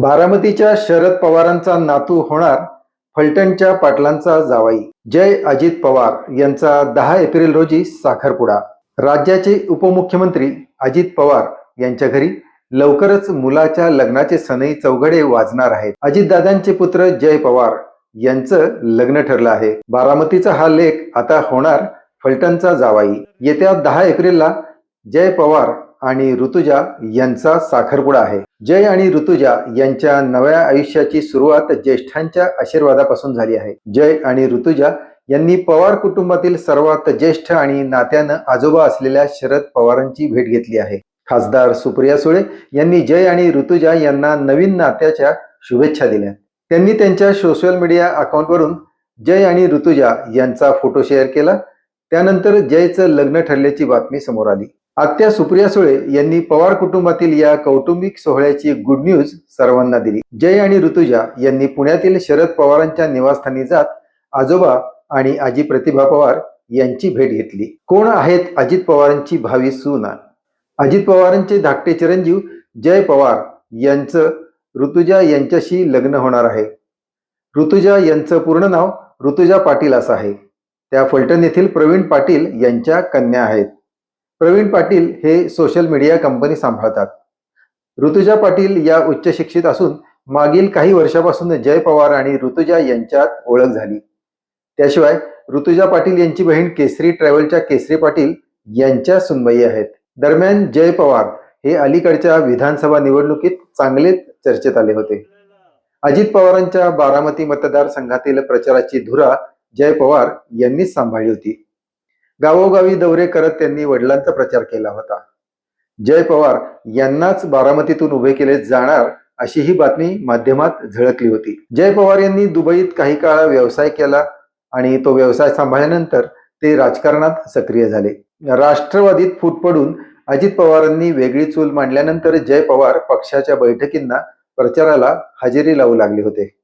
बारामतीच्या शरद पवारांचा नातू होणार फलटणच्या पाटलांचा जावाई. जय अजित पवार यांचा दहा एप्रिल रोजी साखरपुडा. राज्याचे उपमुख्यमंत्री अजित पवार यांच्या घरी लवकरच मुलाच्या लग्नाचे सनई चौघडे वाजणार आहेत. अजितदादांचे पुत्र जय पवार यांचं लग्न ठरलं आहे. बारामतीचा हा लेख आता होणार फलटणचा जावाई. येत्या दहा एप्रिलला जय पवार आणि ऋतुजा यांचा साखरपुडा आहे. जय आणि ऋतुजा यांच्या नव्या आयुष्याची सुरुवात ज्येष्ठांच्या आशीर्वादापासून झाली आहे. जय आणि ऋतुजा यांनी पवार कुटुंबातील सर्वात ज्येष्ठ आणि नात्यानं आजोबा असलेल्या शरद पवारांची भेट घेतली आहे. खासदार सुप्रिया सुळे यांनी जय आणि ऋतुजा यांना नवीन नात्याच्या शुभेच्छा दिल्या. त्यांनी त्यांच्या सोशल मीडिया अकाउंटवरून जय आणि ऋतुजा यांचा फोटो शेअर केला. त्यानंतर जयचं लग्न ठरल्याची बातमी समोर आली. आत्या सुप्रिया सुळे यांनी पवार कुटुंबातील या कौटुंबिक सोहळ्याची गुड न्यूज सर्वांना दिली. जय आणि ऋतुजा यांनी पुण्यातील शरद पवारांच्या निवासस्थानी जात आजोबा आणि आजी प्रतिभा पवार यांची भेट घेतली. कोण आहेत अजित पवारांची भावी सुना? अजित पवारांचे धाकटे चिरंजीव जय पवार यांचं ऋतुजा यांच्याशी लग्न होणार आहे. ऋतुजा यांचं पूर्ण नाव ऋतुजा पाटील असं आहे. त्या फलटण येथील प्रवीण पाटील यांच्या कन्या आहेत. प्रवीण पाटील हे सोशल मीडिया कंपनी सांभाळतात. ऋतुजा पाटील या उच्च शिक्षित असून मागील काही वर्षापासून जय पवार आणि ऋतुजा यांच्यात ओळख झाली. त्याशिवाय ऋतुजा पाटील यांची बहीण केसरी ट्रॅव्हलच्या केसरी पाटील यांच्या सुनबाई आहेत. दरम्यान जय पवार हे अलीकडच्या विधानसभा निवडणुकीत चांगलेच चर्चेत आले होते. अजित पवारांच्या बारामती मतदारसंघातील प्रचाराची धुरा जय पवार यांनीच सांभाळली होती. गावोगावी दौरे करत त्यांनी वडिलांचा प्रचार केला होता. जय पवार यांनाच बारामतीतून उभे केले जाणार अशी ही बातमी माध्यमात झळकली होती. जय पवार यांनी दुबईत काही काळ व्यवसाय केला आणि तो व्यवसाय सांभाळल्यानंतर ते राजकारणात सक्रिय झाले. राष्ट्रवादीत फूट पडून अजित पवारांनी वेगळी चूल मांडल्यानंतर जय पवार पक्षाच्या बैठकींना प्रचाराला हजेरी लावू लागले होते.